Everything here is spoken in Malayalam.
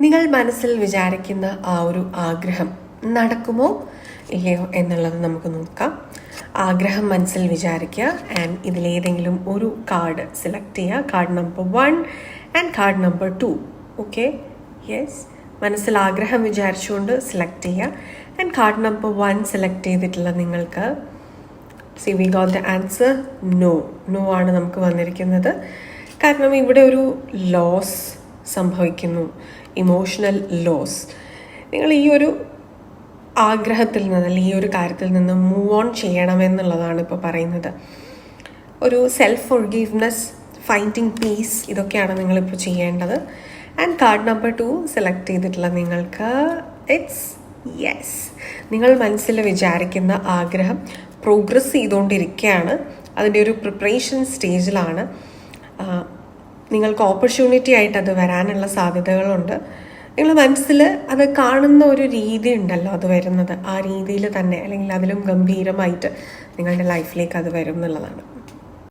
നിങ്ങൾ മനസ്സിൽ വിചാരിക്കുന്ന ആ ഒരു ആഗ്രഹം നടക്കുമോ? ഇല്ലയോ എന്നുള്ളത് നമുക്ക് നോക്കാം. ആഗ്രഹം മനസ്സിൽ വിചാരിക്കുക. ആൻഡ് ഇതിലേതെങ്കിലും ഒരു കാർഡ് സെലക്ട് ചെയ്യുക. Card number one and card number two okay yes മനസ്സിൽ ആഗ്രഹം വിചാരിച്ചുകൊണ്ട് സെലക്ട് ചെയ്യുക. And card number one select ചെയ്തിട്ടുള്ള നിങ്ങൾക്ക് see we got the answer no no ആണ് നമുക്ക് വന്നിരിക്കുന്നത്. കാരണം ഇവിടെ ഒരു ലോസ് സംഭവിക്കുന്നു. ഇമോഷണൽ ലോസ് നിങ്ങൾ ഈ ഒരു ആഗ്രഹത്തിൽ നിന്ന് അല്ലെങ്കിൽ ഈ ഒരു കാര്യത്തിൽ നിന്ന് മൂവ് ഓൺ ചെയ്യണമെന്നുള്ളതാണ് ഇപ്പോൾ പറയുന്നത്. ഒരു സെൽഫ് ഫൊർഗീവ്നെസ് ഫൈൻഡിങ് പീസ് ഇതൊക്കെയാണ് നിങ്ങളിപ്പോൾ ചെയ്യേണ്ടത്. And card number two select ചെയ്തിട്ടുള്ള നിങ്ങൾക്ക് ഇറ്റ്സ് യെസ് നിങ്ങൾ മനസ്സിൽ വിചാരിക്കുന്ന ആഗ്രഹം പ്രോഗ്രസ് ചെയ്തുകൊണ്ടിരിക്കുകയാണ്. അതിന്റെ ഒരു പ്രിപ്പറേഷൻ സ്റ്റേജിലാണ് നിങ്ങൾക്ക് ഓപ്പർച്യൂണിറ്റി ആയിട്ട് അത് വരാനുള്ള സാധ്യതകളുണ്ട്. നിങ്ങൾ മനസ്സിൽ അത് കാണുന്ന ഒരു രീതി ഉണ്ടല്ലോ അത് വരുന്നത്. ആ രീതിയിൽ തന്നെ അല്ലെങ്കിൽ അതിലും ഗംഭീരമായിട്ട് നിങ്ങളുടെ ലൈഫിലേക്ക് അത് വരും എന്നുള്ളതാണ്.